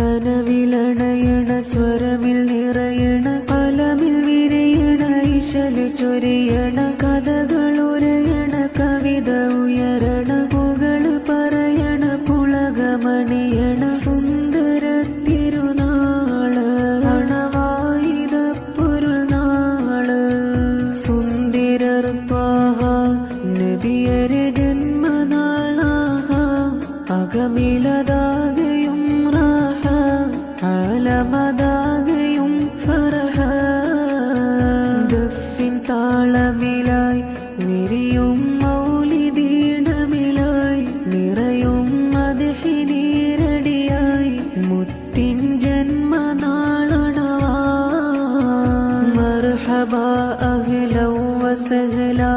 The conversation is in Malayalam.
കനവിലണയണ സ്വരമിൽ നിറയണ ഫലമിൽ വിരയണ ഇശലി ചൊരിയണ കഥകൾ ഉരയണ കവിത ഉയരണ പുകൾ പറയണ പുളകമണിയണ സുന്ദര തിരുനാൾ അണവായുധ പൊരുനാൾ സുന്ദര ത്വാഹ നബിയരെ ജന്മനാളാഹ അകമിലതാകെ റമദാകയും ഫറഹ. ഗഫിൻ താളമിലായി വിരിയും മൗലിതീടമിലായി നിറയും മതിഷിനീരടിയായി മുത്തിൻ ജന്മനാളടവാ. മർഹബ അഹ്ലൗ വസഹലാ